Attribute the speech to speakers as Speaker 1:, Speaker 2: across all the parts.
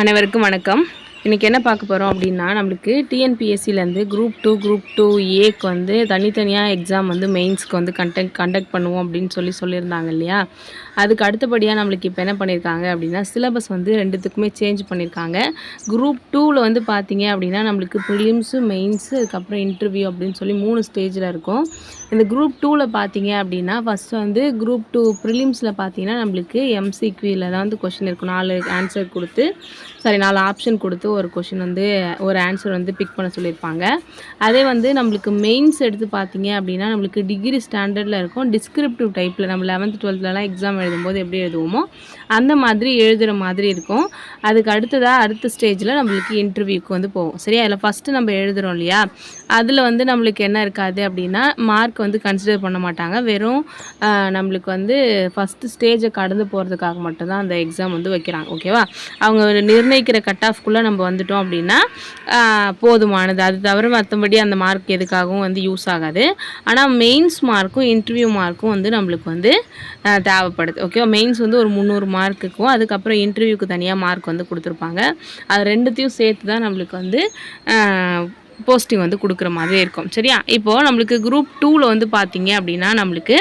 Speaker 1: அனைவருக்கும் வணக்கம். இன்றைக்கி என்ன பார்க்க போகிறோம் அப்படின்னா நம்மளுக்கு டிஎன்பிஎஸ்சிலேருந்து குரூப் டூ குரூப் டூ ஏக்கு வந்து தனித்தனியாக எக்ஸாம் வந்து மெயின்ஸ்க்கு வந்து கண்டக்ட் கண்டக்ட் பண்ணுவோம் அப்படின்னு சொல்லி சொல்லியிருந்தாங்க இல்லையா? அதுக்கு அடுத்தபடியாக நம்மளுக்கு இப்போ என்ன பண்ணியிருக்காங்க அப்படின்னா சிலபஸ் வந்து ரெண்டுத்துக்குமே சேஞ்ச் பண்ணியிருக்காங்க குரூப் டூவில் வந்து பார்த்தீங்க அப்படின்னா நம்மளுக்கு ப்ரிலிம்ஸு மெயின்ஸு அதுக்கப்புறம் இன்டர்வியூ அப்படின்னு சொல்லி மூணு ஸ்டேஜில் இருக்கும். இந்த குரூப் டூவில் பார்த்தீங்க அப்படின்னா ஃபஸ்ட்டு வந்து குரூப் டூ ப்ரிலிம்ஸில் பார்த்தீங்கன்னா நம்மளுக்கு எம்சிக்யூவில் தான் வந்து கொஷின் இருக்கும். நாலு ஆன்சர் கொடுத்து சாரி நாலு ஆப்ஷன் கொடுத்து ஒரு கொஷின் வந்து ஒரு ஆன்சர் வந்து பிக் பண்ண சொல்லியிருப்பாங்க. அதே வந்து நம்மளுக்கு மெயின்ஸ் எடுத்து பார்த்தீங்க அப்படின்னா நம்மளுக்கு டிகிரி ஸ்டாண்டர்டில் இருக்கும். டிஸ்கிரிப்டிவ் டைப்பில் நம்ம லெவன்த் டுவெல்த்லலாம் எக்ஸாம் எழுதும்போது எப்படி எழுதுவோமோ அந்த மாதிரி எழுதுகிற மாதிரி இருக்கும். அதுக்கு அடுத்ததாக அடுத்த ஸ்டேஜில் நம்மளுக்கு இன்டர்வியூக்கு வந்து போவோம். சரியா? அதில் ஃபஸ்ட்டு நம்ம எழுதுகிறோம் இல்லையா? அதில் வந்து நம்மளுக்கு என்ன இருக்காது அப்படின்னா மார்க் வந்து கன்சிடர் பண்ண மாட்டாங்க. வெறும் நம்மளுக்கு வந்து ஃபஸ்ட்டு ஸ்டேஜை கடந்து போகிறதுக்காக மட்டும்தான் அந்த எக்ஸாம் வந்து வைக்கிறாங்க. ஓகேவா அவங்க நிர்ணயிக்கிற கட் ஆஃப்குள்ளே நம்ம வந்துட்டோம் அப்படின்னா போதுமானது. அது தவிர மற்றபடி அந்த மார்க் எதுக்காகவும் வந்து யூஸ் ஆகாது. ஆனால் மெயின்ஸ் மார்க்கும் இன்டர்வியூ மார்க்கும் வந்து நம்மளுக்கு வந்து தேவைப்படுது. ஓகேவா மெயின்ஸ் வந்து ஒரு முந்நூறு மார்க்குக்கும் அதுக்கப்புறம் இன்டர்வியூக்கு தனியாக மார்க் வந்து கொடுத்துருப்பாங்க. அது ரெண்டுத்தையும் சேர்த்து தான் நம்மளுக்கு வந்து போஸ்டிங் வந்து கொடுக்குற மாதிரி இருக்கும். சரியா? இப்போது நம்மளுக்கு குரூப் டூவில் வந்து பார்த்தீங்க அப்படின்னா நம்மளுக்கு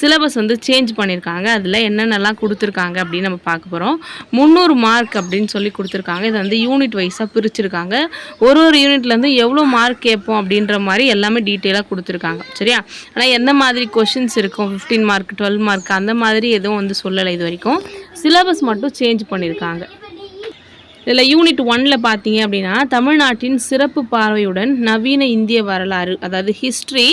Speaker 1: சிலபஸ் வந்து சேஞ்ச் பண்ணியிருக்காங்க அதில் என்னென்னலாம் கொடுத்துருக்காங்க அப்படின்னு நம்ம பார்க்க போகிறோம் முந்நூறு மார்க் அப்படின்னு சொல்லி கொடுத்துருக்காங்க. இதை வந்து யூனிட் வைஸாக பிரிச்சுருக்காங்க. ஒரு ஒரு யூனிட்லேருந்து எவ்வளோ மார்க் கேட்போம் அப்படின்ற மாதிரி எல்லாமே டீட்டெயிலாக கொடுத்துருக்காங்க. சரியா? ஆனால் எந்த மாதிரி கொஷின்ஸ் இருக்கும்? ஃபிஃப்டீன் மார்க் டுவெல் மார்க் அந்த மாதிரி எதுவும் வந்து சொல்லலை இது வரைக்கும். சிலபஸ் மட்டும் சேஞ்ச் பண்ணியிருக்காங்க இதில் யூனிட் ஒன்ல பார்த்தீங்க அப்படின்னா தமிழ்நாட்டின் சிறப்பு பார்வையுடன் நவீன இந்திய வரலாறு அதாவது ஹிஸ்ட்ரி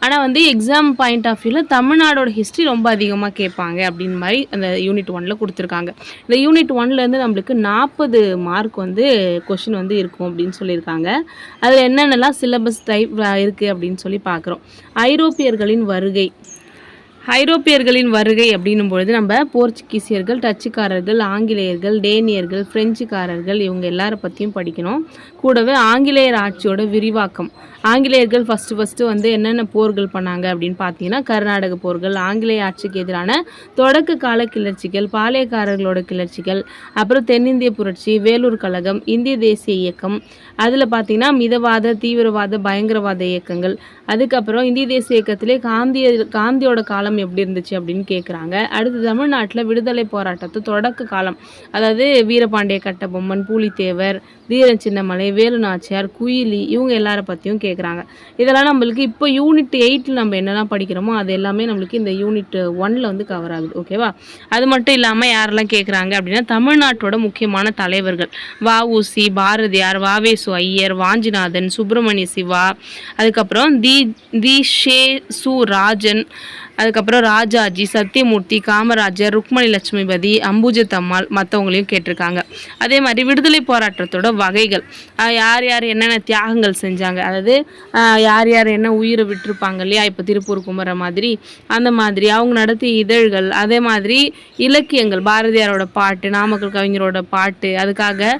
Speaker 1: ஆனால் வந்து எக்ஸாம் பாயிண்ட் ஆஃப் வியூவில் தமிழ்நாடோட ஹிஸ்ட்ரி ரொம்ப அதிகமாக கேட்பாங்க அப்படின்னு மாதிரி அந்த யூனிட் ஒன்ல கொடுத்துருக்காங்க. இந்த யூனிட் ஒன்லேருந்து நம்மளுக்கு நாற்பது மார்க் வந்து கொஷின் வந்து இருக்கும் அப்படின்னு சொல்லியிருக்காங்க. அதில் என்னென்னலாம் சிலபஸ் டைப் இருக்குது அப்படின்னு சொல்லி பார்க்குறோம். ஐரோப்பியர்களின் வருகை ஐரோப்பியர்களின் வருகை அப்படின்னும் பொழுது நம்ம போர்ச்சுகீசியர்கள் டச்சுக்காரர்கள் ஆங்கிலேயர்கள் டேனியர்கள் பிரெஞ்சுக்காரர்கள் இவங்க எல்லார பற்றியும் படிக்கணும். கூடவே ஆங்கிலேயர் ஆட்சியோட விரிவாக்கம். ஆங்கிலேயர்கள் ஃபஸ்ட்டு ஃபஸ்ட்டு வந்து என்னென்ன போர்கள் பண்ணாங்க அப்படின்னு பார்த்தீங்கன்னா கர்நாடக போர்கள் ஆங்கிலேய ஆட்சிக்கு எதிரான தொடக்க கால கிளர்ச்சிகள் பாளையக்காரர்களோட கிளர்ச்சிகள் அப்புறம் தென்னிந்திய புரட்சி வேலூர் கழகம் இந்திய தேசிய இயக்கம் அதில் பார்த்தீங்கன்னா மிதவாத தீவிரவாத பயங்கரவாத இயக்கங்கள் அதுக்கப்புறம் இந்திய தேசிய இயக்கத்திலே காந்திய காந்தியோட காலம் எப்படி இருந்துச்சு அப்படின்னு கேட்குறாங்க அடுத்து தமிழ்நாட்டில் விடுதலை போராட்டத்து தொடக்க காலம் அதாவது வீரபாண்டிய கட்டபொம்மன் பூலித்தேவர் தீரன் சின்னமலை வேலு நாச்சியார் குயிலி இவங்க எல்லாரை பற்றியும் கேட்குறாங்க இதெல்லாம் நம்மளுக்கு இப்போ யூனிட் எயிட்டில் நம்ம என்னெல்லாம் படிக்கிறோமோ அது எல்லாமே நம்மளுக்கு இந்த யூனிட் ஒன்ல வந்து கவர் ஆகுது. ஓகேவா அது மட்டும் இல்லாமல் யாரெல்லாம் கேட்குறாங்க அப்படின்னா தமிழ்நாட்டோட முக்கியமான தலைவர்கள். வஉசி பாரதியார் வாவேசு ஐயர் வாஞ்சிநாதன் சுப்பிரமணிய சிவா அதுக்கப்புறம் தி தி ஷே சு ராஜன் அதுக்கப்புறம் ராஜாஜி சத்தியமூர்த்தி காமராஜர் ருக்மணி லட்சுமிபதி அம்புஜத்தம்மாள் மற்றவங்களையும் கேட்டிருக்காங்க. அதே மாதிரி விடுதலை போராட்டத்தோட வகைகள். யார் யார் என்னென்ன தியாகங்கள் செஞ்சாங்க? அதாவது யார் யார் என்ன உயிரை விட்டுருப்பாங்க இல்லையா? இப்போ திருப்பூர் குமர மாதிரி. அந்த மாதிரி அவங்க நடத்திய இதழ்கள் அதே மாதிரி இலக்கியங்கள் பாரதியாரோட பாட்டு நாமக்கல் கவிஞரோட பாட்டு அதுக்காக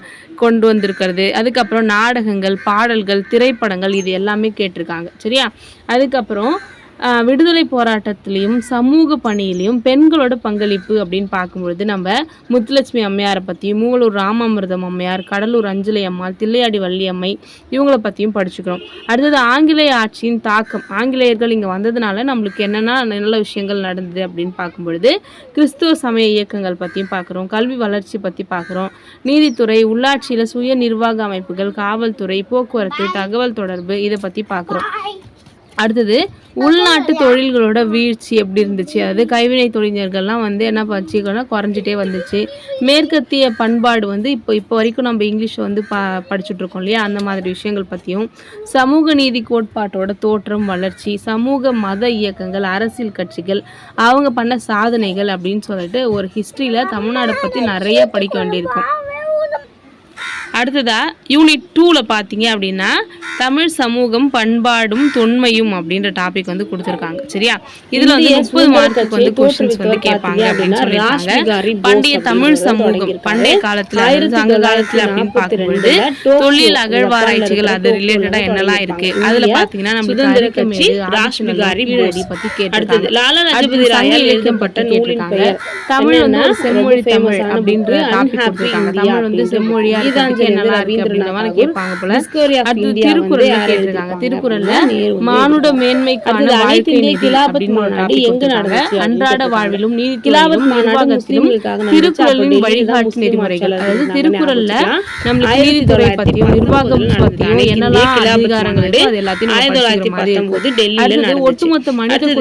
Speaker 1: கொண்டு வந்திருக்கிறது. அதுக்கப்புறம் நாடகங்கள் பாடல்கள் திரைப்படங்கள் இது எல்லாமே கேட்டிருக்காங்க. சரியா? அதுக்கப்புறம் விடுதலை போராட்டத்திலையும் சமூக பணியிலையும் பெண்களோட பங்களிப்பு அப்படின்னு பார்க்கும்பொழுது நம்ம முத்துலட்சுமி அம்மையாரை பற்றியும் மூவலூர் ராமாமிர்தம் அம்மையார் கடலூர் அஞ்சலி அம்மாள் தில்லையாடி வள்ளியம்மை இவங்களை பற்றியும் படிச்சுக்கிறோம். அடுத்தது ஆங்கிலேய ஆட்சியின் தாக்கம். ஆங்கிலேயர்கள் இங்கே வந்ததுனால நம்மளுக்கு என்னென்ன நல்ல விஷயங்கள் நடந்தது அப்படின்னு பார்க்கும்பொழுது கிறிஸ்துவ சமய இயக்கங்கள் பற்றியும் பார்க்குறோம். கல்வி வளர்ச்சி பற்றி பார்க்குறோம். நீதித்துறை உள்ளாட்சியில் சுய நிர்வாக அமைப்புகள் காவல்துறை போக்குவரத்து தகவல் தொடர்பு இதை பற்றி பார்க்குறோம். அடுத்தது உள்நாட்டு தொழில்களோட வீழ்ச்சி எப்படி இருந்துச்சு? அதாவது கைவினை தொழிலாளர்கள்லாம் வந்து என்ன படிச்சுக்கோன்னா குறைஞ்சிட்டே வந்துச்சு. மேற்கத்திய பண்பாடு வந்து இப்போ இப்போ வரைக்கும் நம்ம இங்கிலீஷ் வந்து ப படிச்சுட்டு இருக்கோம் இல்லையா? அந்த மாதிரி விஷயங்கள் பற்றியும் சமூக நீதி கோட்பாட்டோட தோற்றம் வளர்ச்சி சமூக மத இயக்கங்கள் அரசியல் கட்சிகள் அவங்க பண்ண சாதனைகள் அப்படின்னு சொல்லிட்டு ஒரு ஹிஸ்ட்ரியில் தமிழ்நாடை பற்றி நிறைய படிக்க வேண்டியிருக்கும். அடுத்ததா யூனிட் டூவில் பார்த்தீங்க அப்படின்னா தமிழ் சமூகம் பண்பாடும் தொன்மையும் அப்படின்ற டாபிக் வந்து கொடுத்துருக்காங்க. சரியா? இதில் வந்து முப்பது மார்க்குக்கு வந்து கொஸ்டின்ஸ் வந்து கேட்பாங்க அப்படின்னு சொல்லியிருக்காங்க. பண்டைய தமிழ் சமூகம். பண்டைய காலத்துல சங்க காலத்துல அப்படின்னு பார்க்கும்பொழுது தொழில் அகழ்வாராய்ச்சிகள் அது ரிலேட்டடா என்னெல்லாம் இருக்கு? அதுல பாத்தீங்கன்னா நம்ம
Speaker 2: கட்சி ராஷ்மிகாரி அடுத்தது
Speaker 1: கேட்டிருக்காங்க.
Speaker 2: லாலா லஜபதி ராயால் எழுதப்பட்ட
Speaker 1: பற்றி கேட்டிருக்காங்க. தமிழ் வந்து செம்மொழி தமிழ் அப்படின்ற டாபிக் கொடுத்துருக்காங்க. தமிழ் வந்து
Speaker 2: அப்படின்ற
Speaker 1: இருக்கு கேட்பாங்க போல திருக்குறள் கேட்டிருக்காங்க திருக்குறள்ல மானுட. மேன்மைக்கான வாழ்க்கை
Speaker 2: எங்க
Speaker 1: அன்றாட
Speaker 2: கிலாபத்
Speaker 1: நிர்வாகத்திலும். திருக்குறளின் வழிகாட்டு நெறிமுறைகள் அதாவது திருக்குறள்ல நம்மளுக்கு நீதித்துறை பத்தியும் நிர்வாகம் பத்தியும். என்னெல்லாம்
Speaker 2: கிலாபத்
Speaker 1: அதிகாரங்கள் இருக்கோ அது எல்லாத்தையும்
Speaker 2: ஆயிரத்தி தொள்ளாயிரத்தி பத்தொன்பது டெல்லியில.
Speaker 1: ஒட்டுமொத்த மனித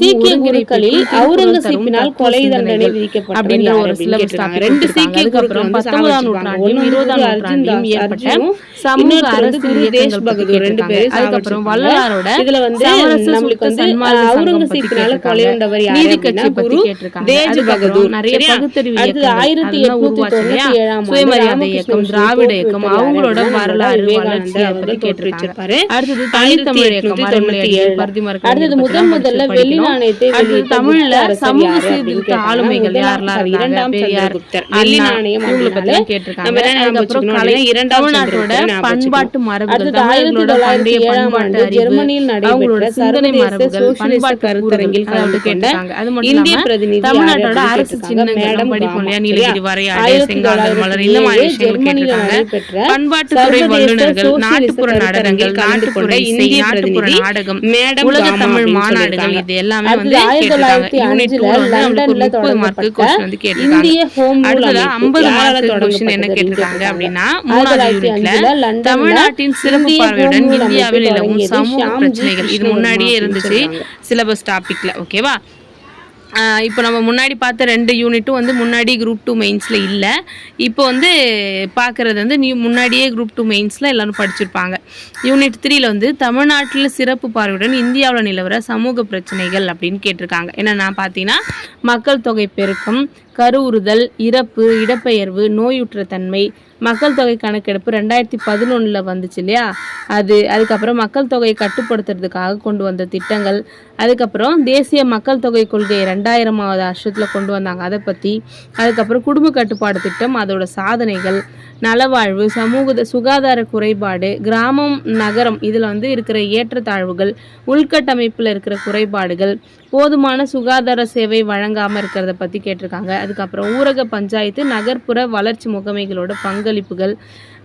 Speaker 2: சீக்கிய குருக்களில் அவுரங்கசீப்பினால் கொலை தண்டனை
Speaker 1: சிந்தனைகள்
Speaker 2: விதிக்கப்பட்டவர்
Speaker 1: அப்படின்ற ஒரு சிலபஸ். டாபிக்
Speaker 2: ரெண்டு
Speaker 1: கொடுத்திருக்காங்க.
Speaker 2: சீக்கிய குருக்கள்
Speaker 1: அதுக்கப்புறம்
Speaker 2: வந்து
Speaker 1: பத்தொன்பதாம். நூற்றாண்டிலும் இருபதாம்
Speaker 2: அர்ஜுன்
Speaker 1: ஏற்பட்ட சமூக
Speaker 2: குரு தேஷ் பகதூர் ரெண்டு பேரும்
Speaker 1: அதுக்கப்புறம். வள்ளலாரோட
Speaker 2: இதுல வந்து நம்மளுக்கு வந்து
Speaker 1: சன்மார்க்க சங்கம் பத்தி
Speaker 2: அவுரங்கசீப்பினால கொலை
Speaker 1: கேட்டிருக்காங்க.
Speaker 2: உண்டவர் யாரு
Speaker 1: நீதி கட்சி பத்தி கேட்டிருக்காங்க
Speaker 2: தேஜ் பகதூர்
Speaker 1: நிறைய? பகுத்தறிவு இயக்கங்கள்
Speaker 2: ஆயிரத்தி எட்நூத்தி தொண்ணூத்தி ஏழாம்
Speaker 1: சுயமரியாதை இயக்கம் திராவிட இயக்கம் அவங்களோட வரலாறு
Speaker 2: விவேகானந்தர்
Speaker 1: பத்தி
Speaker 2: தோற்றுவிச்சிருப்பாரு.
Speaker 1: அடுத்தது தனித்தமிழ் இயக்கம்
Speaker 2: தொண்ணூத்தி
Speaker 1: மரக்கலை
Speaker 2: அடுத்தது
Speaker 1: பத்தி
Speaker 2: முதல்
Speaker 1: தான்
Speaker 2: முதல்ல வெள்ளி. நாணயத்தை
Speaker 1: தமிழ்ல சமூக சீர்திருத்த. ஆளுமைகள் யாரெல்லாம்
Speaker 2: இரண்டாம் சந்திரகுப்தர். வெள்ளி நாணயம்
Speaker 1: பத்தி கேட்டிருக்காங்க
Speaker 2: வச்சுக்கணும்
Speaker 1: கலை பண்பாட்டு மரபுகள் தமிழர்களோட பண்டைய பண்பாட்டு
Speaker 2: ஜெர்மனியில் நடைபெற்ற சர்வதேச கருத்தரங்கில் கலந்து கொண்ட இந்திய பிரதிநிதி
Speaker 1: தமிழ்நாட்டோட அரசு. படிப்போம் இல்லையா? நீலகிரி. வரையாடு மலர் இந்த மாதிரி விஷயங்கள் கேட்டிருக்காங்க. வல்லுநர்கள் நாட்டுப்புற நாடகங்கள் நாட்டுப்புற இசை நாட்டுப்புற நாடகம்
Speaker 2: மேடம்
Speaker 1: உலக தமிழ் மாநாடுகள். இது எல்லாமே வந்து கேட்டிருக்காங்க. முப்பது மார்க்கு கொஸ்டின் வந்து அடுத்ததா ஐம்பது மார்க்கு கொஸ்டின் என்ன கேட்டிருக்காங்க
Speaker 2: அப்படின்னு
Speaker 1: அப்படின்னா மூணாவது யூனிட்ல தமிழ்நாட்டின் சிறப்பு பார்வையுடன் இந்தியாவில் நிலவும் சமூக பிரச்சனைகள் இது முன்னாடியே இருந்துச்சு. சிலபஸ் டாபிக்ல ஓகேவா? இப்போ நம்ம முன்னாடி பார்த்த ரெண்டு யூனிட்டும் வந்து முன்னாடி குரூப் டூ மெயின்ஸில் இல்லை. இப்போ வந்து பார்க்குறது வந்து நீ முன்னாடியே குரூப் டூ மெயின்ஸில் எல்லாரும் படிச்சிருப்பாங்க. யூனிட் த்ரீல வந்து தமிழ்நாட்டில் சிறப்பு பார்வையுடன் இந்தியாவில் நிலவர சமூக பிரச்சனைகள் அப்படின்னு கேட்டிருக்காங்க. என்னென்னா பார்த்தீங்கன்னா மக்கள் தொகை பெருக்கம் கருவுறுதல் இறப்பு இடப்பெயர்வு நோயுற்ற தன்மை மக்கள் தொகை கணக்கெடுப்பு ரெண்டாயிரத்தி பதினொன்றில் வந்துச்சு இல்லையா? அது அதுக்கப்புறம் மக்கள் தொகையை கட்டுப்படுத்துறதுக்காக கொண்டு வந்த திட்டங்கள் அதுக்கப்புறம் தேசிய மக்கள் தொகை கொள்கை ரெண்டாயிரமாவது வருஷத்தில் கொண்டு வந்தாங்க. அதை பற்றி அதுக்கப்புறம் குடும்ப கட்டுப்பாடு திட்டம் அதோட சாதனைகள் நலவாழ்வு சமூக சுகாதார குறைபாடு கிராமம் நகரம் இதில் வந்து இருக்கிற ஏற்றத்தாழ்வுகள் உள்கட்டமைப்பில் இருக்கிற குறைபாடுகள் போதுமான சுகாதார சேவை வழங்காமல் இருக்கிறத பற்றி கேட்டிருக்காங்க. அதுக்கப்புறம் ஊரக பஞ்சாயத்து நகர்ப்புற வளர்ச்சி முகமைகளோட பங்களிப்புகள்.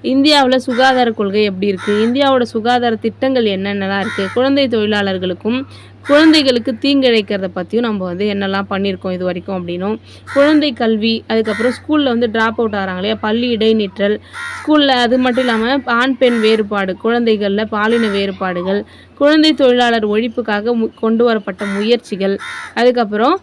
Speaker 1: இந்தியாவில் சுகாதார கொள்கை எப்படி இருக்குது இந்தியாவோட சுகாதார திட்டங்கள் என்னென்னலாம் இருக்குது குழந்தை தொழிலாளர்களுக்கும் குழந்தைகளுக்கு தீங்கிழைக்கிறத பற்றியும் நம்ம வந்து என்னெல்லாம் பண்ணியிருக்கோம் இது வரைக்கும் அப்படின்னும். குழந்தை கல்வி அதுக்கப்புறம் ஸ்கூலில் வந்து ட்ராப் அவுட் ஆகிறாங்க இல்லையா? பள்ளி இடைநிற்றல் ஸ்கூலில் அது மட்டும் இல்லாமல் ஆண் பெண் வேறுபாடு குழந்தைகளில் பாலின வேறுபாடுகள் குழந்தை தொழிலாளர் ஒழிப்புக்காக மு- கொண்டு வரப்பட்ட முயற்சிகள் அதுக்கப்புறம்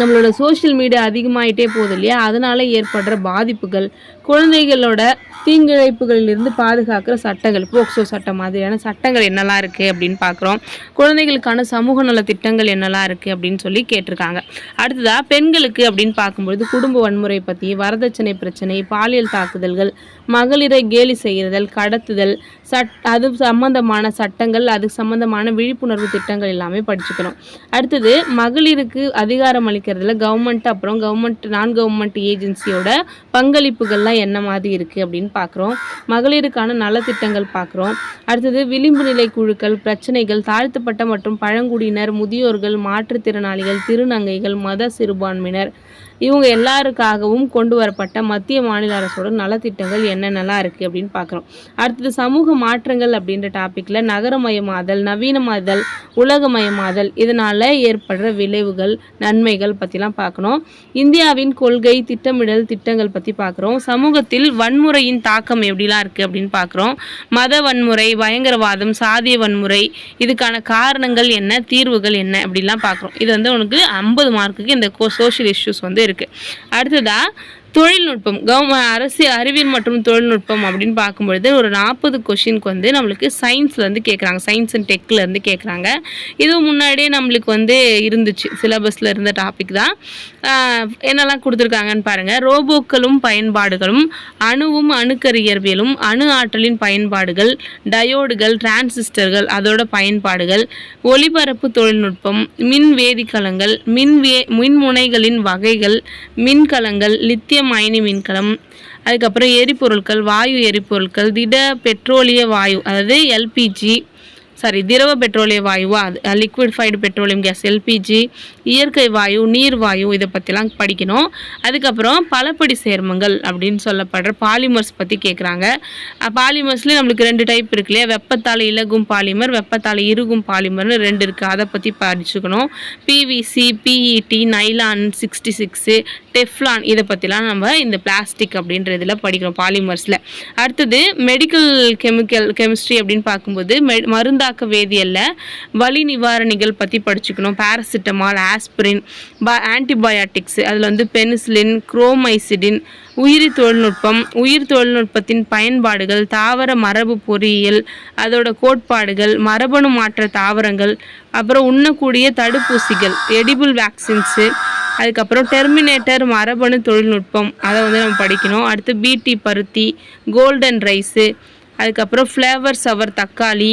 Speaker 1: நம்மளோட சோஷியல் மீடியா அதிகமாகிட்டே போகுது இல்லையா? அதனால் ஏற்படுற பாதிப்புகள் குழந்தைகளோட தீங்கிழைப்புகளிலிருந்து பாதுகாக்கிற சட்டங்கள் போக்சோ சட்டம் மாதிரியான சட்டங்கள் என்னெல்லாம் இருக்குது அப்படின்னு பார்க்குறோம். குழந்தைகளுக்கான சமூக நல திட்டங்கள் என்னெல்லாம் இருக்குது அப்படின்னு சொல்லி கேட்டிருக்காங்க. அடுத்ததாக பெண்களுக்கு அப்படின்னு பார்க்கும்பொழுது குடும்ப வன்முறை பற்றி வரதட்சணை பிரச்சனை பாலியல் தாக்குதல்கள் மகளிரை கேலி செய்கிறதல் கடத்துதல் சட் அது சம்பந்தமான சட்டங்கள் அது சம்பந்தமான விழிப்புணர்வு திட்டங்கள் எல்லாமே படிச்சுக்கணும். அடுத்தது மகளிருக்கு அதிகாரம் அளிக்கிறதுல கவர்மெண்ட் அப்புறம் கவர்மெண்ட் நான் கவர்மெண்ட் ஏஜென்சியோட பங்களிப்புகள்லாம் என்ன மாதிரி இருக்குது அப்படின்னு பார்க்குறோம் மகளிருக்கான நலத்திட்டங்கள் பார்க்குறோம் அடுத்தது விளிம்பு நிலை குழுக்கள் பிரச்சனைகள் தாழ்த்தப்பட்ட மற்றும் பழங்குடியினர் முதியோர்கள் மாற்றுத்திறனாளிகள் திருநங்கைகள் மத சிறுபான்மையினர். இவங்க எல்லாருக்காகவும் கொண்டு வரப்பட்ட மத்திய மாநில அரசோட நலத்திட்டங்கள் என்னென்னலாம் இருக்குது அப்படின்னு பார்க்குறோம் அடுத்தது சமூக மாற்றங்கள் அப்படின்ற டாப்பிக்கில் நகரமயமாதல் நவீனமாதல் உலகமயமாதல் இதனால் ஏற்படுற விளைவுகள் நன்மைகள் பற்றிலாம் பார்க்கணும் இந்தியாவின் கொள்கை திட்டமிடல் திட்டங்கள் பற்றி பார்க்குறோம் சமூகத்தில் வன்முறையின் தாக்கம் எப்படிலாம் இருக்குது அப்படின்னு பார்க்குறோம் மத வன்முறை பயங்கரவாதம் சாதிய வன்முறை இதுக்கான காரணங்கள் என்ன தீர்வுகள் என்ன அப்படிலாம் பார்க்குறோம் இது வந்து உனக்கு ஐம்பது மார்க்குக்கு இந்த சோஷியல் இஷ்யூஸ் வந்து இருக்குது இருக்குது அடுத்ததாக தொழில்நுட்பம் கவர்ம அரசு அறிவியல் மற்றும் தொழில்நுட்பம் அப்படின்னு பார்க்கும்பொழுது ஒரு நாற்பது கொஷினுக்கு வந்து நம்மளுக்கு சயின்ஸ்லேருந்து கேட்குறாங்க சயின்ஸ் அண்ட் டெக்லேருந்து கேட்குறாங்க இதுவும் முன்னாடியே நம்மளுக்கு வந்து இருந்துச்சு. சிலபஸில் இருந்த டாபிக் தான். என்னெல்லாம் கொடுத்துருக்காங்கன்னு பாருங்கள் ரோபோக்களும் பயன்பாடுகளும் அணுவும் அணுக்கரு இயற்பியலும் அணு ஆற்றலின் பயன்பாடுகள் டயோடுகள் டிரான்சிஸ்டர்கள் அதோட பயன்பாடுகள் ஒளிபரப்பு தொழில்நுட்பம் மின் வேதிக்கலங்கள் மின் வே மின்முனைகளின் வகைகள் மின்கலங்கள் லித்தியம் அயனி மின்கலம் அதுக்கப்புறம் எரிபொருட்கள் வாயு எரிபொருட்கள் திட பெட்ரோலிய வாயு அதாவது எல்பிஜி சாரி திரவ பெட்ரோலிய வாயுவா? அது லிக்விட்ஃபைடு பெட்ரோலியம் கேஸ் எல்பிஜி இயற்கை வாயு நீர் வாயு இதை பற்றிலாம் படிக்கணும். அதுக்கப்புறம் பலப்படி சேர்மங்கள் அப்படின்னு சொல்லப்படுற பாலிமர்ஸ் பற்றி கேட்குறாங்க பாலிமர்ஸ்லேயும் நம்மளுக்கு ரெண்டு டைப் இருக்கு இல்லையா? வெப்பத்தால் இலகும் பாலிமர் வெப்பத்தால் இறுகும் பாலிமர்னு ரெண்டு இருக்குது அதை பற்றி படிச்சுக்கணும். PVC PET nylon sixty six Teflon இதை பற்றிலாம் நம்ம இந்த பிளாஸ்டிக் அப்படின்ற இதில் படிக்கிறோம் பாலிமர்ஸில் அடுத்தது மெடிக்கல் கெமிக்கல் கெமிஸ்ட்ரி அப்படின்னு பார்க்கும்போது மெ மருந்தாக்க வேதியியலில் வலி நிவாரணிகள் பற்றி படிச்சுக்கணும். பேராசிட்டமால் ஆஸ்பிரின் ப ஆன்டிபயாட்டிக்ஸ் அதில் வந்து பெனிசிலின் குரோமைசிடின் உயிரி தொழில்நுட்பம் உயிர் தொழில்நுட்பத்தின் பயன்பாடுகள் தாவர மரபு பொறியியல் அதோட கோட்பாடுகள் மரபணு மாற்ற தாவரங்கள் அப்புறம் உண்ணக்கூடிய தடுப்பூசிகள் எடிபிள் வேக்சின்ஸு அதுக்கப்புறம் டெர்மினேட்டர் மரபணு தொழில்நுட்பம் அதை வந்து நம்ம படிக்கணும். அடுத்து பிடி பருத்தி கோல்டன் ரைஸு அதுக்கப்புறம் ஃப்ளேவர் சவர் தக்காளி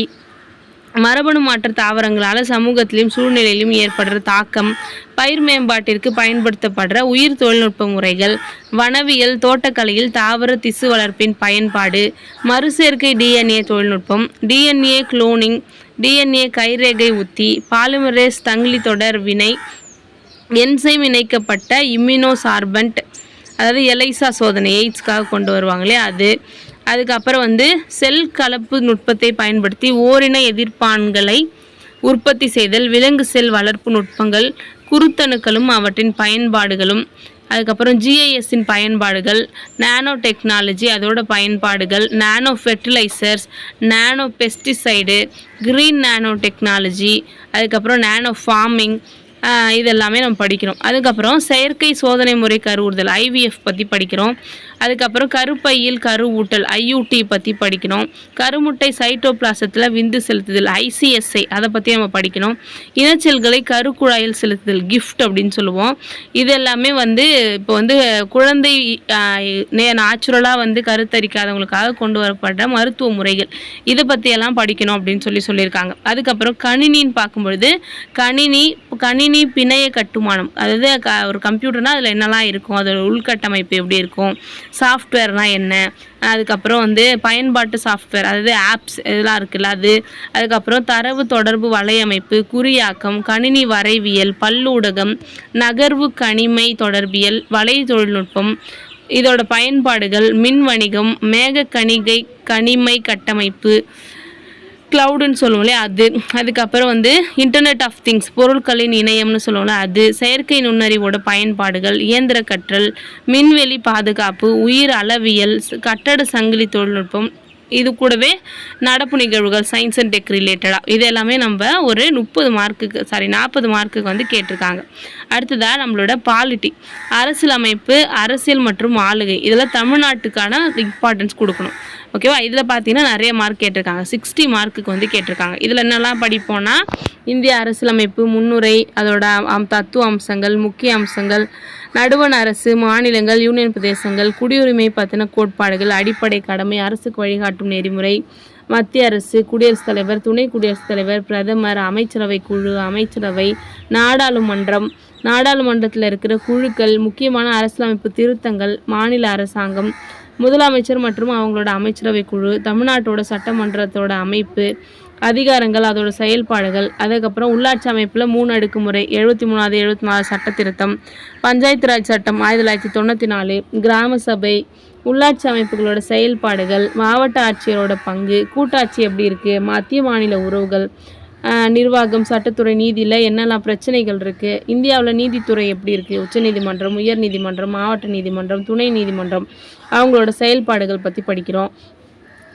Speaker 1: மரபணு மாற்ற தாவரங்களால் சமூகத்திலும் சூழ்நிலையிலும் ஏற்படுற தாக்கம் பயிர் மேம்பாட்டிற்கு பயன்படுத்தப்படுற உயிர் தொழில்நுட்ப முறைகள் வனவியல் தோட்டக்கலையில் தாவர திசு வளர்ப்பின் பயன்பாடு மறுசேர்க்கை டிஎன்ஏ தொழில்நுட்பம் டிஎன்ஏ குளோனிங் டிஎன்ஏ கைரேகை உத்தி பாலிமரேஸ் தங்கிலி தொடர் வினை என்சைம் இணைக்கப்பட்ட இம்யூனோசார்பன்ட் அதாவது எலைசா சோதனை எய்ட்ஸ்க்காக கொண்டு வருவாங்களே அது. அதுக்கப்புறம் வந்து செல் கலப்பு நுட்பத்தை பயன்படுத்தி ஓரின எதிர்ப்பான்களை உற்பத்தி செய்தல் விலங்கு செல் வளர்ப்பு நுட்பங்கள் குருத்தணுக்களும் அவற்றின் பயன்பாடுகளும் அதுக்கப்புறம் ஜிஐஎஸ்ஸின் பயன்பாடுகள் நானோ டெக்னாலஜி அதோட பயன்பாடுகள் nano fertilizers nano pesticide green nano technology அதுக்கப்புறம் நானோ ஃபார்மிங் இதெல்லாமே நம்ம படிக்கிறோம். அதுக்கப்புறம் செயற்கை சோதனை முறை கருவுறுதல் ஐவிஎஃப் பற்றி படிக்கிறோம். அதுக்கப்புறம் கருப்பையில் கரு ஊட்டல் ஐயூடி பற்றி படிக்கணும். கருமுட்டை சைட்டோபிளாசத்தில் விந்து செலுத்துதல் ஐசிஎஸ்ஐ அதை பற்றி நம்ம படிக்கணும். இனச்செல்களை கருக்குழாயில் செலுத்துதல் கிஃப்ட் அப்படின்னு சொல்லுவோம். இது எல்லாமே வந்து இப்போ வந்து குழந்தை நேச்சுரலாக வந்து கருத்தரிக்காதவங்களுக்காக கொண்டு வரப்பட்ட மருத்துவ முறைகள். இதை பற்றியெல்லாம் படிக்கணும் அப்படின்னு சொல்லி சொல்லியிருக்காங்க. அதுக்கப்புறம் கணினின்னு பார்க்கும்பொழுது கணினி கணினி பிணைய கட்டுமானம். அதாவது க ஒரு கம்ப்யூட்டர்னால் அதில் என்னெல்லாம் இருக்கும்? அதோட உள்கட்டமைப்பு எப்படி இருக்கும்? சாஃப்ட்வேர்னால் என்ன? அதுக்கப்புறம் வந்து பயன்பாட்டு சாஃப்ட்வேர் அதாவது ஆப்ஸ் இதெல்லாம் இருக்குல்ல அது? அதுக்கப்புறம் தரவு தொடர்பு வலையமைப்பு குறியாக்கம் கணினி வரைவியல் பல்லூடகம் நகர்வு கணிமை தொடர்பியல் வலை தொழில்நுட்பம் இதோட பயன்பாடுகள் மின் வணிகம் மேக கணிகை கணிமை கட்டமைப்பு க்ளவுடுன்னு சொல்லுவோம்லே அது அதுக்கப்புறம் வந்து இன்டர்நெட் ஆஃப் திங்ஸ் பொருட்களின் இணையம்னு சொல்லுவோம்ல அது செயற்கை நுண்ணறிவோட பயன்பாடுகள் இயந்திர கற்றல் மின்வெளி பாதுகாப்பு உயிர் அளவியல் கட்டட சங்கிலி தொழில்நுட்பம் இது கூடவே நடப்பு நிகழ்வுகள் சயின்ஸ் அண்ட் டெக் ரிலேட்டடாக இது எல்லாமே நம்ம ஒரு முப்பது மார்க்குக்கு சாரி நாற்பது மார்க்குக்கு வந்து கேட்டிருக்காங்க. அடுத்ததாக நம்மளோட பாலிட்டி அரசியலமைப்பு அரசியல் மற்றும் ஆளுகை. இதில் தமிழ்நாட்டுக்கான இம்பார்ட்டன்ஸ் கொடுக்கணும். ஓகேவா இதில் பார்த்தீங்கன்னா நிறைய மார்க் கேட்டிருக்காங்க. சிக்ஸ்டி மார்க்குக்கு வந்து கேட்டிருக்காங்க. இதில் என்னெல்லாம் படிப்போம்னா இந்திய அரசியலமைப்பு முன்னுரை அதோட தத்துவ அம்சங்கள் முக்கிய அம்சங்கள் நடுவண் அரசு மாநிலங்கள் யூனியன் பிரதேசங்கள் குடியுரிமை பற்றின கோட்பாடுகள் அடிப்படை கடமை அரசுக்கு வழிகாட்டும் நெறிமுறை மத்திய அரசு குடியரசுத் தலைவர் துணை குடியரசுத் தலைவர் பிரதமர் அமைச்சரவை குழு அமைச்சரவை நாடாளுமன்றம் நாடாளுமன்றத்தில் இருக்கிற குழுக்கள் முக்கியமான அரசியலமைப்பு திருத்தங்கள் மாநில அரசாங்கம் முதலமைச்சர் மற்றும் அவங்களோட அமைச்சரவை குழு தமிழ்நாட்டோட சட்டமன்றத்தோட அமைப்பு அதிகாரங்கள் அதோட செயல்பாடுகள் அதுக்கப்புறம் உள்ளாட்சி அமைப்பில் மூணு அடுக்கு முறை எழுபத்தி மூணாவது எழுபத்தி நாலு சட்ட திருத்தம் பஞ்சாயத்து ராஜ் சட்டம் ஆயிரத்தி தொள்ளாயிரத்தி தொண்ணூற்றி நாலு கிராம சபை உள்ளாட்சி அமைப்புகளோட செயல்பாடுகள் மாவட்ட ஆட்சியரோட பங்கு கூட்டாட்சி எப்படி இருக்குது மத்திய மாநில உறவுகள் நிர்வாகம் சட்டத்துறை நீதியில் என்னெல்லாம் பிரச்சனைகள் இருக்குது இந்தியாவில் நீதித்துறை எப்படி இருக்குது உச்சநீதிமன்றம் உயர்நீதிமன்றம் மாவட்ட நீதிமன்றம் துணை நீதிமன்றம் அவங்களோட செயல்பாடுகள் பற்றி படிக்கிறோம்.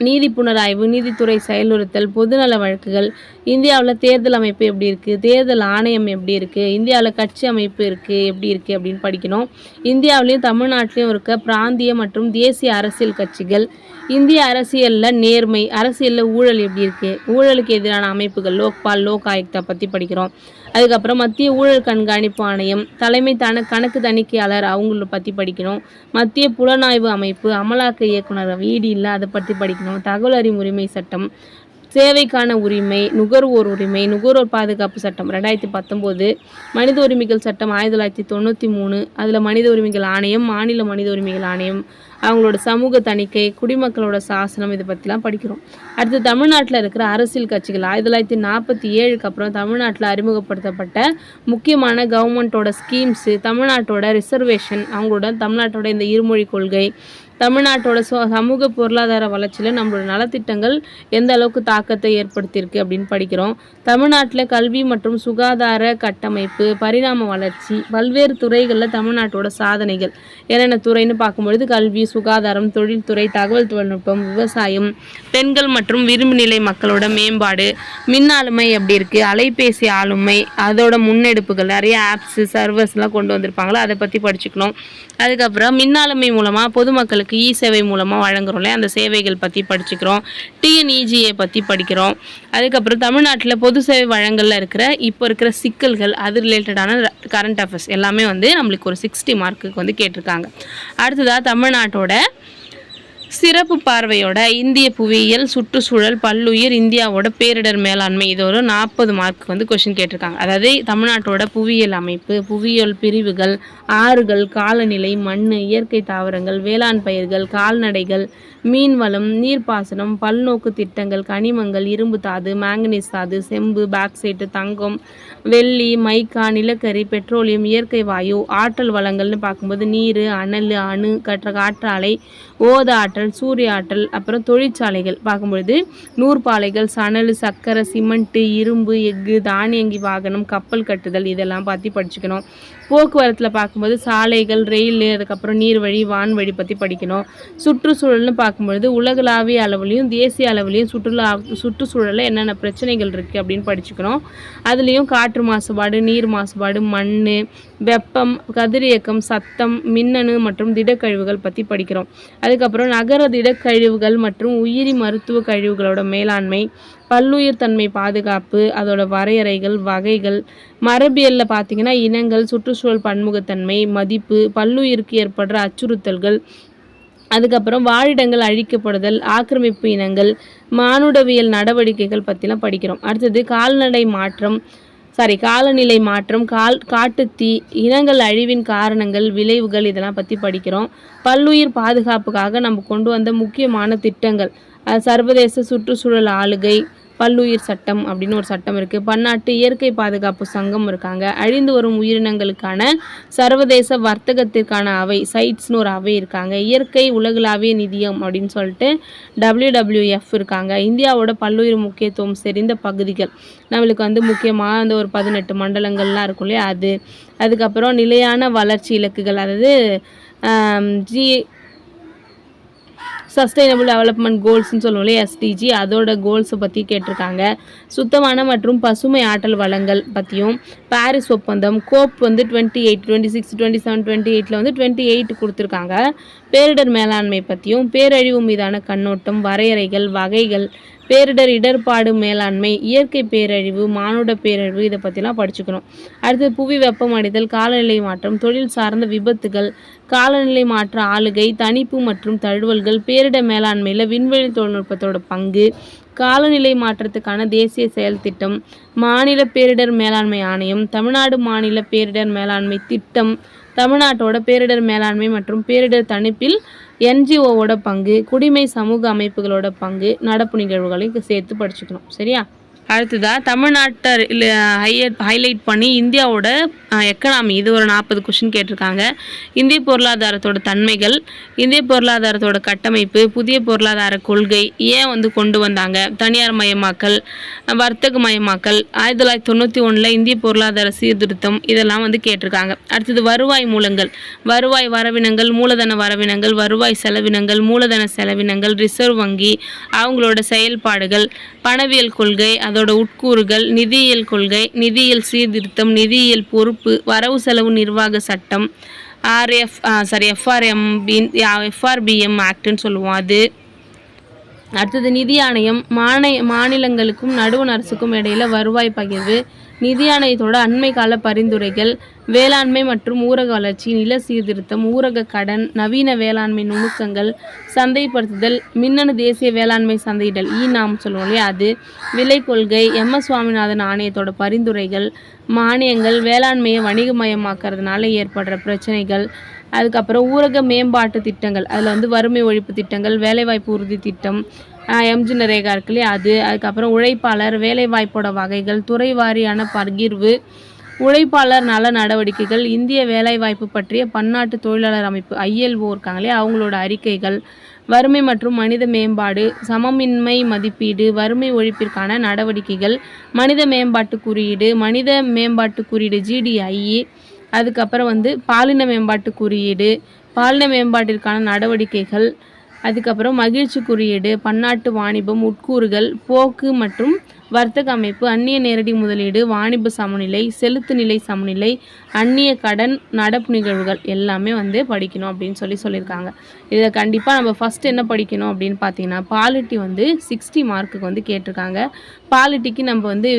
Speaker 1: நீதி புனராய்வு நீதித்துறை செயலுறுத்தல் பொதுநல வழக்குகள் இந்தியாவில் தேர்தல் அமைப்பு எப்படி இருக்குது தேர்தல் ஆணையம் எப்படி இருக்குது இந்தியாவில் கட்சி அமைப்பு இருக்குது எப்படி இருக்குது அப்படின்னு படிக்கணும். இந்தியாவிலையும் தமிழ்நாட்டிலையும் இருக்க பிராந்திய மற்றும் தேசிய அரசியல் கட்சிகள் இந்திய அரசியலில் நேர்மை அரசியலில் ஊழல் எப்படி இருக்குது ஊழலுக்கு எதிரான அமைப்புகள் லோக்பால் லோக் ஆயுக்தா பற்றி படிக்கிறோம். அதுக்கப்புறம் மத்திய ஊழல் கண்காணிப்பு ஆணையம் தலைமை தன கணக்கு தணிக்கையாளர் அவங்கள பற்றி படிக்கணும். மத்திய புலனாய்வு அமைப்பு அமலாக்க இயக்குனர் இடி இல்லை அதை பற்றி படிக்கணும். தகவல் அறிவுரிமை உரிமை சட்டம் சேவைக்கான உரிமை நுகர்வோர் உரிமை நுகர்வோர் பாதுகாப்பு சட்டம் ரெண்டாயிரத்தி பத்தொம்போது மனித உரிமைகள் சட்டம் ஆயிரத்தி தொள்ளாயிரத்தி தொண்ணூற்றி மூணு அதில் மனித உரிமைகள் ஆணையம் மாநில மனித உரிமைகள் ஆணையம் அவங்களோட சமூக தணிக்கை குடிமக்களோட சாசனம் இதை பற்றிலாம் படிக்கிறோம். அடுத்து தமிழ்நாட்டில் இருக்கிற அரசியல் கட்சிகள் ஆயிரத்தி தொள்ளாயிரத்தி நாற்பத்தி ஏழுக்கு அப்புறம் தமிழ்நாட்டில் அறிமுகப்படுத்தப்பட்ட முக்கியமான கவர்மெண்ட்டோட ஸ்கீம்ஸு தமிழ்நாட்டோட ரிசர்வேஷன் அவங்களோட தமிழ்நாட்டோட இந்த இருமொழி கொள்கை தமிழ்நாட்டோட சோ சமூக பொருளாதார வளர்ச்சியில் நம்மளோட நலத்திட்டங்கள் எந்த அளவுக்கு தாக்கத்தை ஏற்படுத்தியிருக்கு அப்படின்னு படிக்கிறோம். தமிழ்நாட்டில் கல்வி மற்றும் சுகாதார கட்டமைப்பு பரிணாம வளர்ச்சி பல்வேறு துறைகளில் தமிழ்நாட்டோட சாதனைகள். என்னென்ன துறைன்னு பார்க்கும்பொழுது கல்வி சுகாதாரம் தொழில்துறை தகவல் தொழில்நுட்பம் விவசாயம் பெண்கள் மற்றும் விரும்பு நிலை மக்களோட மேம்பாடு மின் ஆளுமை எப்படி இருக்குது அலைபேசி ஆளுமை அதோட முன்னெடுப்புகள் நிறைய ஆப்ஸு சர்வர்ஸ்லாம் கொண்டு வந்திருப்பாங்களா அதை பற்றி படிச்சுக்கணும். அதுக்கப்புறம் மின்னாளுமை மூலமாக பொதுமக்களுக்கு இ சேவை மூலமாக வழங்குறோம்ல அந்த சேவைகள் பற்றி படிச்சுக்கிறோம். டிஎன்இஜிஏ பற்றி படிக்கிறோம். அதுக்கப்புறம் தமிழ்நாட்டில் பொது சேவை வழங்கலில் இருக்கிற இப்போ இருக்கிற சிக்கல்கள் அது ரிலேட்டடான கரண்ட் அஃபேர்ஸ் எல்லாமே வந்து நம்மளுக்கு ஒரு சிக்ஸ்டி மார்க்குக்கு வந்து கேட்டிருக்காங்க. அடுத்ததாக தமிழ்நாட்டோட சிறப்பு பார்வையோட இந்திய புவியியல் சுற்றுச்சூழல் பல்லுயிர் இந்தியாவோட பேரிடர் மேலாண்மை. இது ஒரு நாற்பது மார்க் வந்து கொஷின் கேட்டிருக்காங்க. அதாவது தமிழ்நாட்டோட புவியியல் அமைப்பு புவியியல் பிரிவுகள் ஆறுகள் காலநிலை மண் இயற்கை தாவரங்கள் வேளாண் பயிர்கள் கால்நடைகள் மீன்வளம் நீர்ப்பாசனம் பல்நோக்கு திட்டங்கள் கனிமங்கள் இரும்பு தாது மேங்கனீஸ் தாது செம்பு பாக்சைட்டு தங்கம் வெள்ளி மைக்கா நிலக்கரி பெட்ரோலியம் இயற்கை வாயு ஆற்றல் வளங்கள்னு பார்க்கும்போது நீர் அனல் அணு கற்ற காற்றாலை ஓத ஆற்றல் சூரிய ஆற்றல் அப்புறம் தொழிற்சாலைகள். பார்க்கும்பொழுது நூற்பாலைகள் சணல் சர்க்கரை சிமெண்ட்டு இரும்பு எஃகு தானியங்கி வாகனம் கப்பல் கட்டுதல் இதெல்லாம் பற்றி படிச்சுக்கணும். போக்குவரத்தில் பார்க்கும்போது சாலைகள் ரயில் அதுக்கப்புறம் நீர்வழி வான்வழி பற்றி படிக்கணும். சுற்றுச்சூழல்னு பார்க்கும்பொழுது உலகளாவிய அளவுலையும் தேசிய அளவுலையும் சுற்றுலா சுற்றுச்சூழலில் என்னென்ன பிரச்சனைகள் இருக்குது அப்படின்னு படிச்சுக்கணும். அதுலேயும் காற்று மாசுபாடு நீர் மாசுபாடு மண் வெப்பம் கதிரியக்கம் சத்தம் மின்னணு மற்றும் திடக்கழிவுகள் பற்றி படிக்கிறோம். அதுக்கப்புறம் நகர திடக்கழிவுகள் மற்றும் உயிரி மருத்துவ கழிவுகளோட மேலாண்மை பல்லுயிர் தன்மை பாதுகாப்பு அதோட வரையறைகள் வகைகள் மரபியலில் பார்த்தீங்கன்னா இனங்கள் சுற்றுச்சூழல் பன்முகத்தன்மை மதிப்பு பல்லுயிருக்கு ஏற்படுற அச்சுறுத்தல்கள் அதுக்கப்புறம் வாழிடங்கள் அழிக்கப்படுதல் ஆக்கிரமிப்பு இனங்கள் மானுடவியல் நடவடிக்கைகள் பற்றிலாம் படிக்கிறோம். அடுத்தது கால்நடை மாற்றம் சாரி காலநிலை மாற்றம் கால் காட்டுத்தீ இனங்கள் அழிவின் காரணங்கள் விளைவுகள் இதெல்லாம் பற்றி படிக்கிறோம். பல்லுயிர் பாதுகாப்புக்காக நம்ம கொண்டு வந்த முக்கியமான திட்டங்கள். சர்வதேச சுற்றுச்சூழல் ஆளுகை பல்லுயிர் சட்டம் அப்படின்னு ஒரு சட்டம் இருக்குது பன்னாட்டு இயற்கை பாதுகாப்பு சங்கம் இருக்காங்க. அழிந்து வரும் உயிரினங்களுக்கான சர்வதேச வர்த்தகத்திற்கான அவை சைட்ஸ்னு ஒரு அவை இருக்காங்க. இயற்கை உலகளாவிய நிதியம் அப்படின்னு சொல்லிட்டு டபிள்யூடபிள்யூஎஃப் இருக்காங்க. இந்தியாவோட பல்லுயிர் முக்கியத்துவம் செறிந்த பகுதிகள். நம்மளுக்கு வந்து முக்கியமாக அந்த ஒரு பதினெட்டு மண்டலங்கள்லாம் இருக்கும் இல்லையா? அது. அதுக்கப்புறம் நிலையான வளர்ச்சி இலக்குகள். அதாவது ஜி சஸ்டைனபிள் டெவலப்மெண்ட் கோல்ஸ்னு சொல்லுவோம் இல்லையா எஸ்டிஜி அதோட கோல்ஸை பற்றி கேட்டிருக்காங்க. சுத்தமான மற்றும் பசுமை ஆற்றல் வளங்கள் பற்றியும் பாரிஸ் ஒப்பந்தம் கோப் வந்து twenty eight twenty six twenty seven twenty எயிட்டில் வந்து டுவெண்ட்டி எயிட் கொடுத்துருக்காங்க. பேரிடர் மேலாண்மை பற்றியும் பேரழிவு மீதான கண்ணோட்டம் வரையறைகள் வகைகள் பேரிடர் இடர்பாடு மேலாண்மை இயற்கை பேரழிவு மானுட பேரழிவு இதை பற்றிலாம் படிச்சுக்கணும். அடுத்து புவி வெப்பமடைதல் காலநிலை மாற்றம் தொழில் சார்ந்த விபத்துகள் காலநிலை மாற்ற ஆளுகை தணிப்பு மற்றும் தழுவல்கள் பேரிடர் மேலாண்மையில் விண்வெளி தொழில்நுட்பத்தோட பங்கு காலநிலை மாற்றத்துக்கான தேசிய செயல் திட்டம் மாநில பேரிடர் மேலாண்மை ஆணையம் தமிழ்நாடு மாநில பேரிடர் மேலாண்மை திட்டம் தமிழ்நாட்டோட பேரிடர் மேலாண்மை மற்றும் பேரிடர் தணிப்பில் என்ஜிஓவோட பங்கு குடிமை சமூக அமைப்புகளோட பங்கு நடப்பு நிகழ்வுகளை சேர்த்து படிச்சுக்கணும். சரியா? அடுத்ததாக தமிழ்நாட்டை ஹையட் ஹைலைட் பண்ணி இந்தியாவோட எக்கனாமி இது ஒரு நாற்பது கொஷின் கேட்டிருக்காங்க. இந்திய பொருளாதாரத்தோட தன்மைகள் இந்திய பொருளாதாரத்தோட கட்டமைப்பு புதிய பொருளாதார கொள்கை ஏன் வந்து கொண்டு வந்தாங்க? தனியார் மயமாக்கல் வர்த்தக மயமாக்கல் ஆயிரத்தி தொள்ளாயிரத்தி தொண்ணூற்றி ஒன்றில் இந்திய பொருளாதார சீர்திருத்தம் இதெல்லாம் வந்து கேட்டிருக்காங்க. அடுத்தது வருவாய் மூலங்கள் வருவாய் வரவினங்கள் மூலதன வரவினங்கள் வருவாய் செலவினங்கள் மூலதன செலவினங்கள் ரிசர்வ் வங்கி அவங்களோட செயல்பாடுகள் பணவியல் கொள்கை அதோட உட்கூறுகள் நிதியியல் கொள்கை நிதியியல் சீர்திருத்தம் நிதியியல் பொறுப்பு வரவு செலவு நிர்வாக சட்டம் ஆர்எஃப் சாரி எஃப்ஆர்எம் எஃப்ஆர்பிஎம் ஆக்ட்னு சொல்லுவோம் அது. அடுத்தது நிதி ஆணையம் மாநில மாநிலங்களுக்கும் நடுவண் அரசுக்கும் இடையில் வருவாய் பகிர்வு. நிதி ஆணையத்தோட அண்மை கால பரிந்துரைகள் வேளாண்மை மற்றும் ஊரக வளர்ச்சி நில சீர்திருத்தம் ஊரக கடன் நவீன வேளாண்மை நுணுக்கங்கள் சந்தைப்படுத்துதல் மின்னணு தேசிய வேளாண்மை சந்தையிடல் ஈ நாம் சொல்லுவோம் இல்லையா? அது விலை கொள்கை எம் எஸ் சுவாமிநாதன் ஆணையத்தோட பரிந்துரைகள் மானியங்கள் வேளாண்மையை வணிகமயமாக்குறதுனால ஏற்படுற பிரச்சனைகள் அதுக்கப்புறம் ஊரக மேம்பாட்டு திட்டங்கள் அதில் வந்து வறுமை ஒழிப்பு திட்டங்கள் வேலைவாய்ப்பு உறுதி திட்டம் எம்ஜி நரேகா இருக்கு இல்லையா அது அதுக்கப்புறம் உழைப்பாளர் வேலைவாய்ப்போட வகைகள் துறை வாரியான பகிர்வு உழைப்பாளர் நல நடவடிக்கைகள் இந்திய வேலைவாய்ப்பு பற்றிய பன்னாட்டு தொழிலாளர் அமைப்பு ஐஎல்ஓ இருக்காங்க இல்லையா அவங்களோட அறிக்கைகள் வறுமை மற்றும் மனித மேம்பாடு சமமின்மை மதிப்பீடு வறுமை ஒழிப்பிற்கான நடவடிக்கைகள் மனித மேம்பாட்டு குறியீடு மனித மேம்பாட்டு குறியீடு ஜிடிஐஇ அதுக்கப்புறம் வந்து பாலின மேம்பாட்டு குறியீடு பாலின மேம்பாட்டிற்கான நடவடிக்கைகள் அதுக்கப்புறம் மகிழ்ச்சி குறியீடு பன்னாட்டு வாணிபம் உட்கூறுகள் போக்கு மற்றும் வர்த்தக அமைப்பு அந்நிய நேரடி முதலீடு வாணிப சமநிலை செலுத்து நிலை சமநிலை அந்நிய கடன் நடப்பு நிகழ்வுகள் எல்லாமே வந்து படிக்கணும் அப்படின்னு சொல்லி சொல்லியிருக்காங்க. இதில் கண்டிப்பாக நம்ம ஃபஸ்ட் என்ன படிக்கணும் அப்படின்னு பார்த்தீங்கன்னா பாலிட்டி வந்து சிக்ஸ்டி மார்க்குக்கு வந்து கேட்டிருக்காங்க. பாலிட்டிக்கு நம்ம வந்து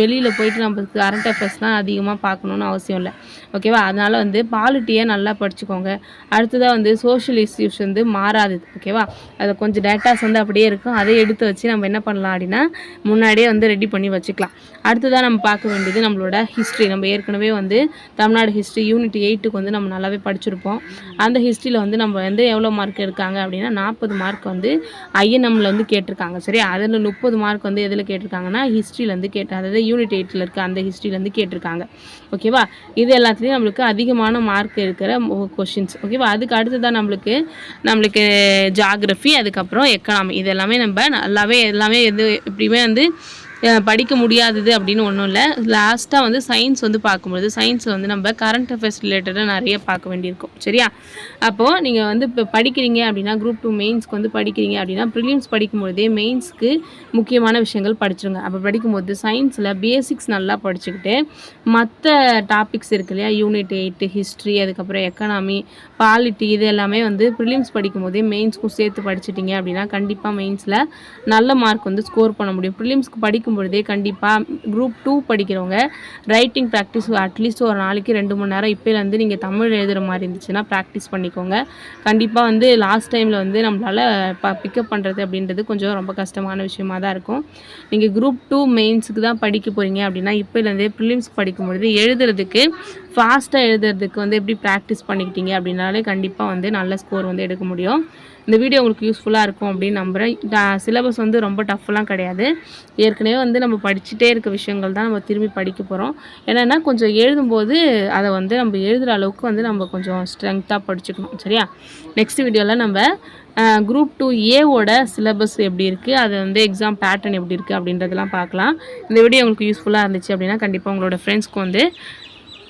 Speaker 1: வெளியில் போயிட்டு நம்ம கரண்ட் அஃபேர்ஸ்லாம் அதிகமாக பார்க்கணுன்னு அவசியம் இல்லை. ஓகேவா அதனால் வந்து பாலிட்டியை நல்லா படிச்சுக்கோங்க. அடுத்ததாக வந்து சோஷியல் இஷ்யூஸ் வந்து மாறாது. ஓகேவா அதை கொஞ்சம் டேட்டாஸ் வந்து அப்படியே இருக்கும். அதை எடுத்து வச்சு நம்ம என்ன பண்ணலாம் அப்படின்னா முன்னாடியே வந்து ரெடி பண்ணி வச்சுக்கலாம். அடுத்ததாக நம்ம பார்க்க வேண்டியது நம்மளோட ஹிஸ்ட்ரி நம்ம ஏற்கனவே வந்து தமிழ்நாடு ஹிஸ்ட்ரி யூனிட் எயிட்டுக்கு வந்து நம்ம நல்லாவே படிச்சிருப்போம். அந்த ஹிஸ்ட்ரியில் வந்து நம்ம வந்து எவ்வளோ மார்க் எடுக்காங்க அப்படின்னா நாற்பது மார்க் வந்து ஐஎன்எம்மில் வந்து கேட்டிருக்காங்க. சரி அதில் முப்பது மார்க் வந்து எதில் கேட்டிருக்காங்கன்னா ஹிஸ்ட்ரியிலேருந்து கேட்டு அதாவது யூனிட் எயிட்டில் இருக்க அந்த ஹிஸ்ட்ரியிலேருந்து கேட்டிருக்காங்க. ஓகேவா இது எல்லாத்துலேயும் நம்மளுக்கு அதிகமான மார்க் இருக்கிற கொஷின்ஸ் ஓகேவா அதுக்கு அடுத்ததான் நம்மளுக்கு நம்மளுக்கு ஜாகிரஃபி அதுக்கப்புறம் எக்கனாமி இது எல்லாமே நம்ம நல்லாவே எல்லாமே எது எப்படியுமே வந்து படிக்க முடியாதது அப்படின்னு ஒன்றும் இல்லை. லாஸ்ட்டாக வந்து சயின்ஸ் வந்து பார்க்கும்பொழுது சயின்ஸில் வந்து நம்ம கரண்ட் அஃபேர்ஸ் ரிலேட்டடாக நிறைய பார்க்க வேண்டியிருக்கும். சரியா? அப்போது நீங்கள் வந்து இப்போ படிக்கிறீங்க அப்படின்னா குரூப் டூ மெயின்ஸ்க்கு வந்து படிக்கிறீங்க அப்படின்னா ப்ரிலிம்ஸ் படிக்கும்பொழுதே மெயின்ஸ்க்கு முக்கியமான விஷயங்கள் படிச்சிருங்க. அப்போ படிக்கும்போது சயின்ஸில் பேசிக்ஸ் நல்லா படிச்சுக்கிட்டு மற்ற டாபிக்ஸ் இருக்கு இல்லையா? யூனிட் எயிட்டு ஹிஸ்ட்ரி அதுக்கப்புறம் எக்கனாமி பாலிட்டி இது எல்லாமே வந்து ப்ரிலிம்ஸ் படிக்கும்போதே மெயின்ஸ்க்கும் சேர்த்து படிச்சிட்டிங்க அப்படின்னா கண்டிப்பாக மெயின்ஸில் நல்ல மார்க் வந்து ஸ்கோர் பண்ண முடியும். ப்ரிலிம்ஸ்க்கு படிக்கும் பொழுதே கண்டிப்பாக குரூப் டூ படிக்கிறவங்க ரைட்டிங் ப்ராக்டிஸ் அட்லீஸ்ட் ஒரு நாளைக்கு ரெண்டு மணி நேரம் இப்போலேருந்து நீங்கள் தமிழ் எழுதுகிற மாதிரி இருந்துச்சுன்னா ப்ராக்டிஸ் பண்ணிக்கோங்க. கண்டிப்பாக வந்து லாஸ்ட் டைமில் வந்து நம்மளால் ப பிக்கப் பண்ணுறது அப்படின்றது கொஞ்சம் ரொம்ப கஷ்டமான விஷயமாக தான் இருக்கும். நீங்கள் குரூப் டூ மெயின்ஸுக்கு தான் படிக்க போகிறீங்க அப்படின்னா இப்போலேருந்தே ப்ரிலிம்ஸ் படிக்கும் பொழுது எழுதுறதுக்கு ஃபாஸ்ட்டாக எழுதுறதுக்கு வந்து எப்படி ப்ராக்டிஸ் பண்ணிக்கிட்டீங்க அப்படின்னாலே கண்டிப்பாக வந்து நல்ல ஸ்கோர் வந்து எடுக்க முடியும். இந்த வீடியோ உங்களுக்கு யூஸ்ஃபுல்லாக இருக்கும் அப்படின்னு நம்புகிறேன் சிலபஸ் வந்து ரொம்ப டஃப்லாம் கிடையாது. ஏற்கனவே வந்து நம்ம படிச்சுட்டே இருக்க விஷயங்கள் தான் நம்ம திரும்பி படிக்க போகிறோம் என்னென்னா கொஞ்சம் எழுதும்போது அதை வந்து நம்ம எழுதுகிற அளவுக்கு வந்து நம்ம கொஞ்சம் ஸ்ட்ரென்த்தாக படிச்சுக்கணும். சரியா? நெக்ஸ்ட் வீடியோவில் நம்ம குரூப் டூ ஏவோட சிலபஸ் எப்படி இருக்குது அது வந்து எக்ஸாம் பேட்டர்ன் எப்படி இருக்குது அப்படின்றதெல்லாம் பார்க்கலாம். இந்த வீடியோ உங்களுக்கு யூஸ்ஃபுல்லாக இருந்துச்சு அப்படின்னா கண்டிப்பாக உங்களோட ஃப்ரெண்ட்ஸ்க்கு வந்து